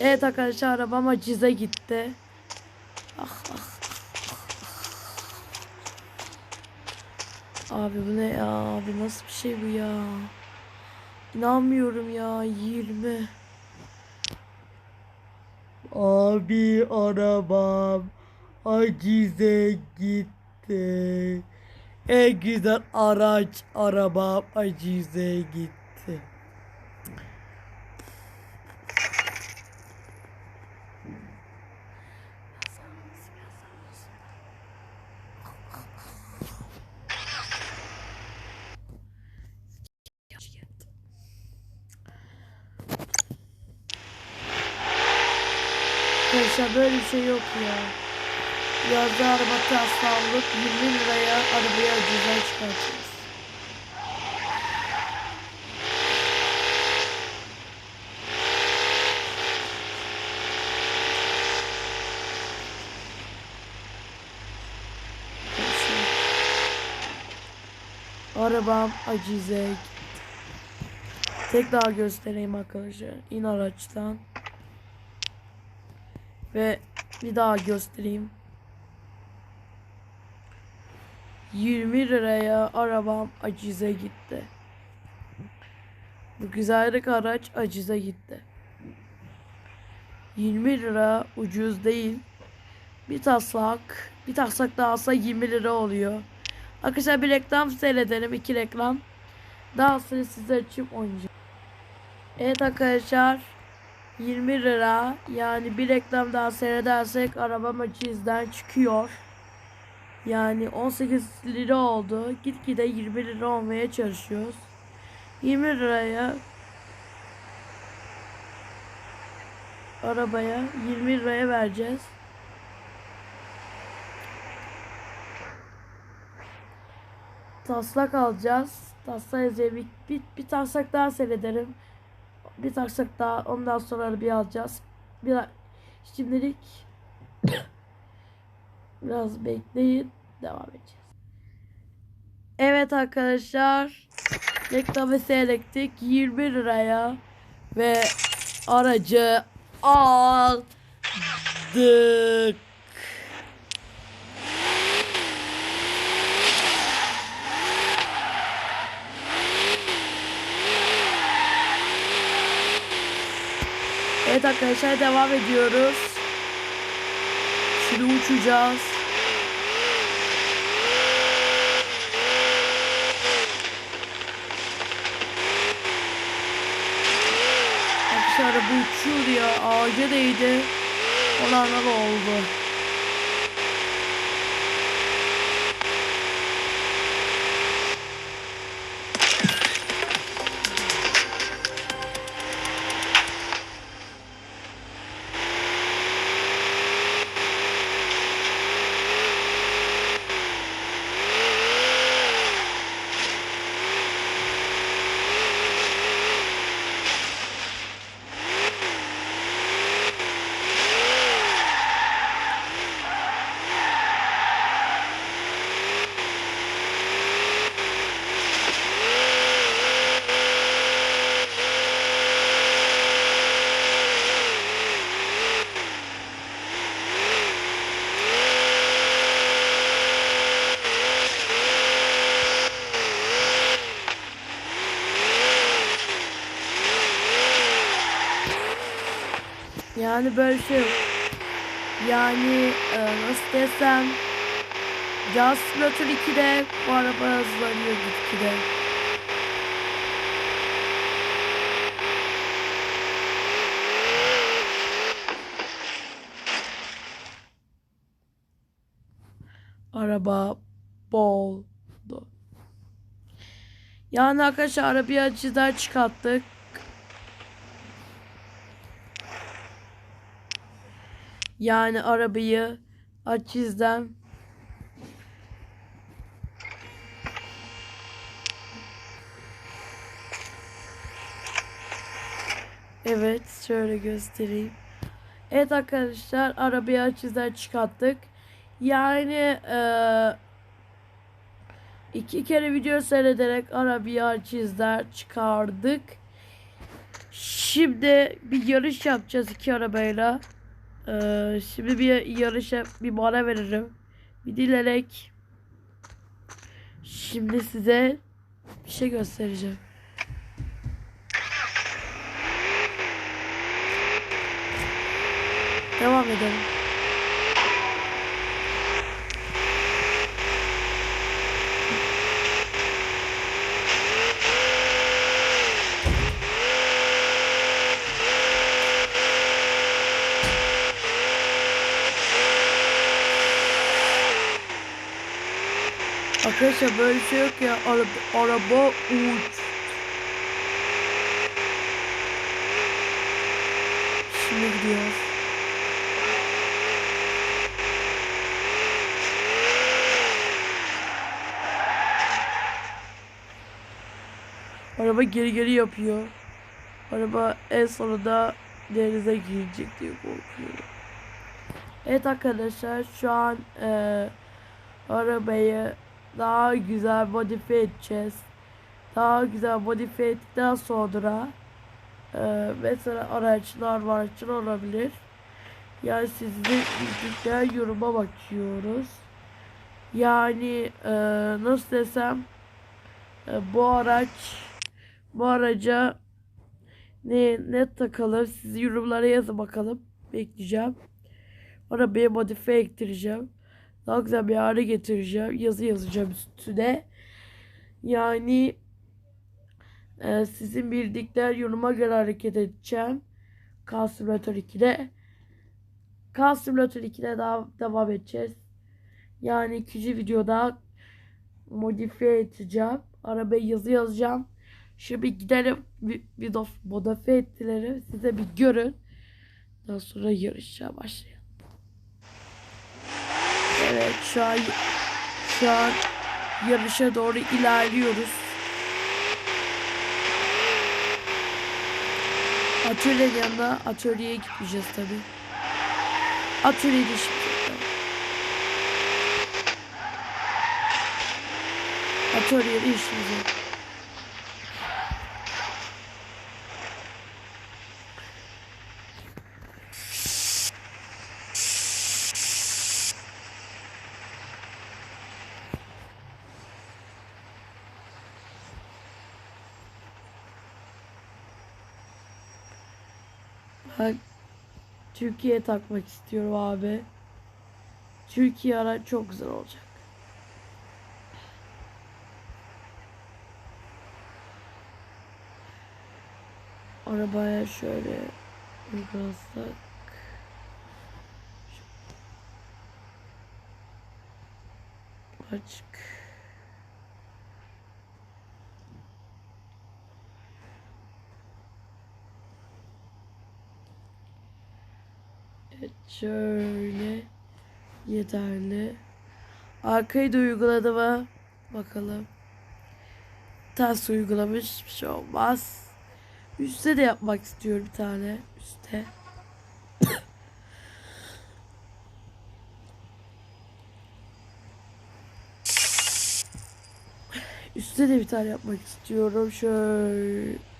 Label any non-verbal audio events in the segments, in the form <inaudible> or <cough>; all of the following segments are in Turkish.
Evet arkadaşlar arabam acize gitti. Ah ah. Abi bu ne ya? Abi nasıl bir şey bu ya? İnanmıyorum ya. 20. Abi arabam acize gitti. En güzel araç arabam acize gitti. Arkadaşlar böyle bir şey yok ya. Yazda araba tasarlık 20 liraya arabaya cüzdan çıkartıyoruz. Arabam acize. Tekrar göstereyim arkadaşlar. İn araçtan. Ve bir daha göstereyim. 20 liraya arabam acize gitti. Bu güzellik araç acize gitti. 20 lira ucuz değil. Bir taslak, bir taslak daha alsa 20 lira oluyor. Arkadaşlar bir reklam seyredelim. iki reklam. Daha sonra sizler için oynayacağım. Evet arkadaşlar. 20 lira yani bir reklam daha seyredersek araba macizden çıkıyor. Yani 18 lira oldu. Gitgide 20 lira olmaya çalışıyoruz. 20 liraya arabaya 20 liraya vereceğiz. Taslak alacağız. Taslak bir, bir, bir taslak daha seyrederim bir taksak daha ondan sonra bir alacağız. Bir şimdilik <coughs> biraz bekleyin devam edeceğiz. Evet arkadaşlar reklamı seyrettik 20 liraya ve aracı aldık. Evet arkadaşlar devam ediyoruz. Şimdi uçacağız. Arkadaşlar bu uçuyor ya. Ağaca değdi. Olanlar oldu. Yani böyle şey yok. Yani e, nasıl desem Jazz Simulator 2'de bu araba hızlanıyor gitgide. Araba boldu. Yani arkadaşlar arabayı açıdan çıkarttık. Yani arabayı acizden Evet şöyle göstereyim. Evet arkadaşlar arabayı acizden çıkarttık. Yani eee iki kere video seyrederek arabayı acizden çıkardık. Şimdi bir yarış yapacağız iki arabayla. Ee, şimdi bir yarışa bir mola veririm. Bir dilerek. Şimdi size bir şey göstereceğim. Devam edelim. Arkadaşlar böyle şey yok ya. Araba, araba uç. Şimdi gidiyoruz. Araba geri geri yapıyor. Araba en sonunda denize girecek diye korkuyorum. Evet arkadaşlar şu an eee arabayı daha güzel modifiye edeceğiz. Daha güzel modifiye ettikten sonra e, mesela araçlar araçlar olabilir. Yani sizin bildikler yoruma bakıyoruz. Yani e, nasıl desem e, bu araç bu araca ne ne takalım siz yorumlara yazın bakalım. Bekleyeceğim. Arabayı modifiye ettireceğim. Daha güzel bir hale getireceğim. Yazı yazacağım üstüne. Yani e, sizin bildikler yoruma göre hareket edeceğim. Car Simulator 2'de. Car Simulator 2'de daha devam edeceğiz. Yani ikinci videoda modifiye edeceğim. Arabaya yazı yazacağım. Şimdi gidelim bir, bir modifiye ettileri size bir görün. Daha sonra yarışa başlayalım. Evet şu an şu an yarışa doğru ilerliyoruz. Atölyenin yanına atölyeye gitmeyeceğiz tabi. Atölyede şimdi. Atölyede işimiz. Türkiye'ye takmak istiyorum abi. Türkiye araç çok güzel olacak. Arabaya şöyle uygulasak. Açık. Evet şöyle yeterli. Arkayı da uyguladı mı? Bakalım. Ters uygulamış bir şey olmaz. Üste de yapmak istiyorum bir tane. Üste. Üste de bir tane yapmak istiyorum. Şöyle.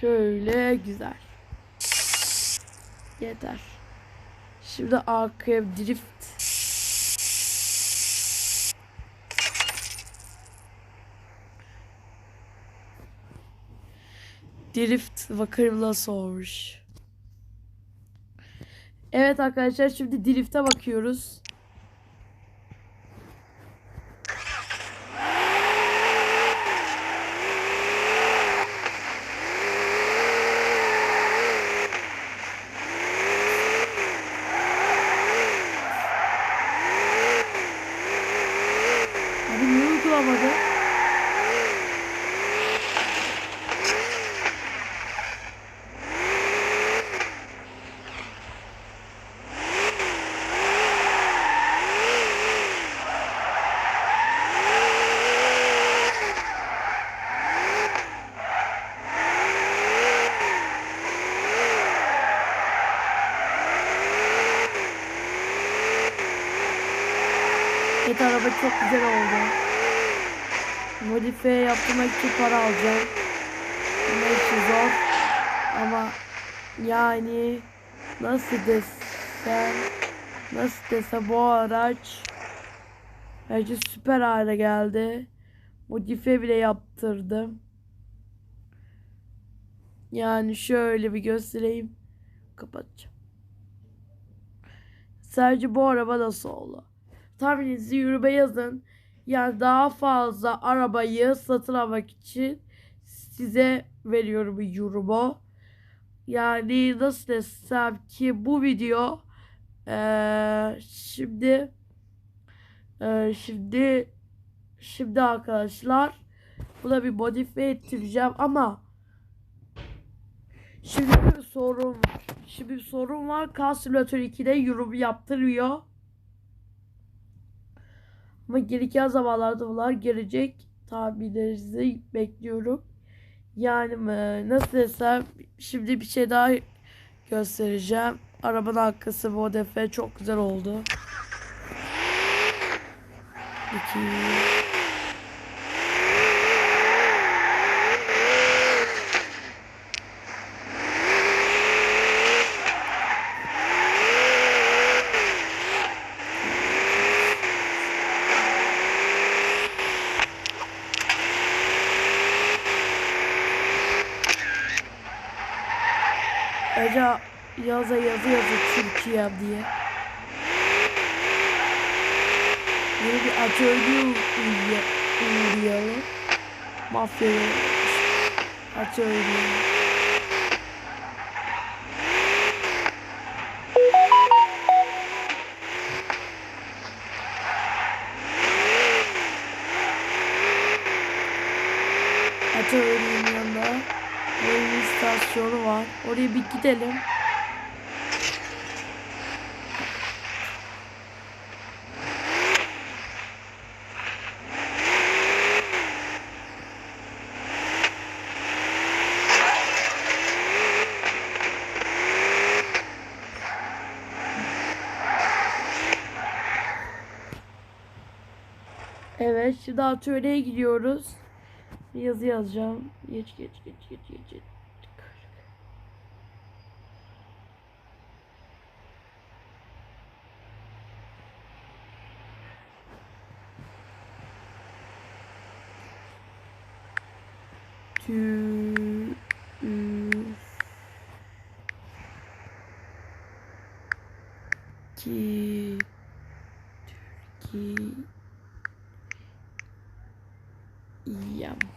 Şöyle güzel. Yeter. Şimdi arkaya drift. Drift bakalım nasıl olmuş. Evet arkadaşlar şimdi drift'e bakıyoruz. Araba çok güzel oldu. Modifiye yaptırmak için para alacağım. Bunun için zor. Ama yani nasıl desem nasıl desem bu araç bence süper hale geldi. Modifiye bile yaptırdım. Yani şöyle bir göstereyim. Kapatacağım. Sadece bu araba nasıl oldu? Tahmininizi yürüme yazın. Yani daha fazla arabayı satın almak için size veriyorum yorumu. Yani nasıl desem ki bu video eee, şimdi eee, şimdi şimdi arkadaşlar buna bir modifiye ettireceğim ama şimdi bir sorun var. Şimdi bir sorun var. Car Simulator 2'de yorum yaptırıyor. Ama gereken zamanlarda bunlar gelecek tahminlerinizi bekliyorum. Yani e, nasıl desem şimdi bir şey daha göstereceğim. Arabanın arkası modifiye çok güzel oldu. İki. Yaza yazı yazı Türkiye diye. Yeni bir atölye uğray- uğrayalım. Mafya atölye. Atölyenin yanında Oyun istasyonu var. Oraya bir gidelim. Evet, şimdi atölyeye gidiyoruz. Bir yazı yazacağım. Geç geç geç geç geç. geç. Yum.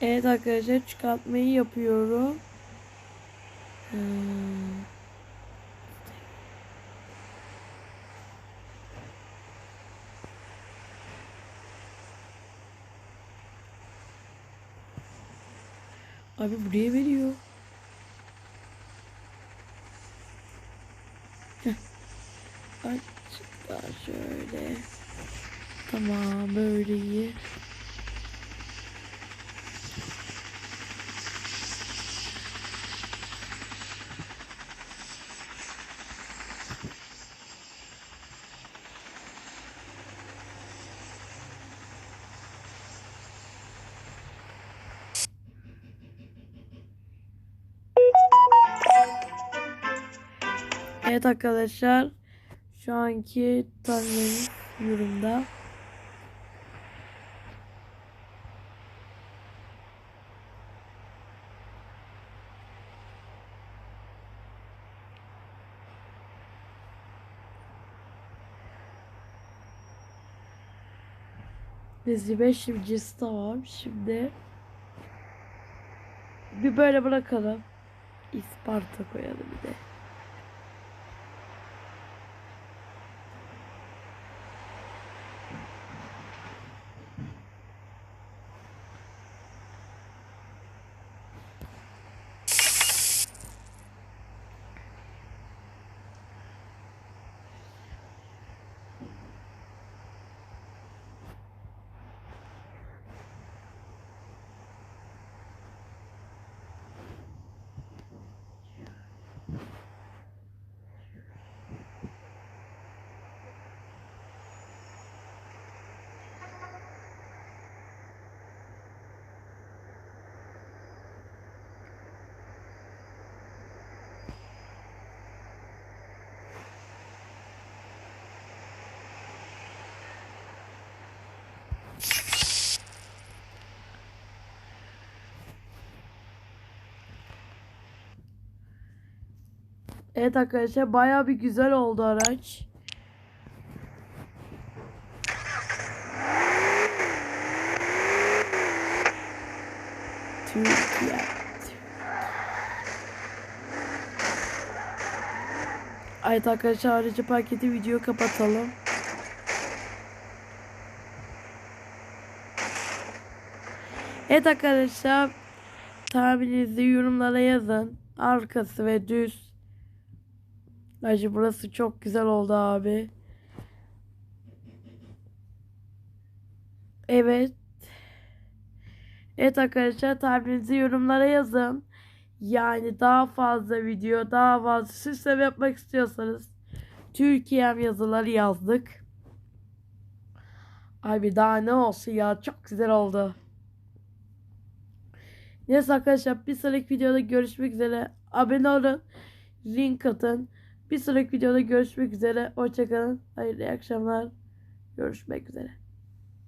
Evet arkadaşlar çıkartmayı yapıyorum. Hmm. Abi buraya veriyor. Heh. Aç daha şöyle. Tamam böyle iyi. Evet arkadaşlar şu anki tahminimiz yorumda. Dizi şimdi tamam şimdi bir böyle bırakalım. İsparta koyalım bir de. Evet arkadaşlar bayağı bir güzel oldu araç. Evet arkadaşlar aracı paketi video kapatalım. Evet arkadaşlar tahmininizi yorumlara yazın. Arkası ve düz. Bence burası çok güzel oldu abi. Evet. Evet arkadaşlar tahmininizi yorumlara yazın. Yani daha fazla video, daha fazla süsleme yapmak istiyorsanız Türkiye'm yazıları yazdık. Abi daha ne olsun ya çok güzel oldu. Neyse arkadaşlar bir sonraki videoda görüşmek üzere. Abone olun. Link atın. Bir sonraki videoda görüşmek üzere. Hoşçakalın. Hayırlı akşamlar. Görüşmek üzere.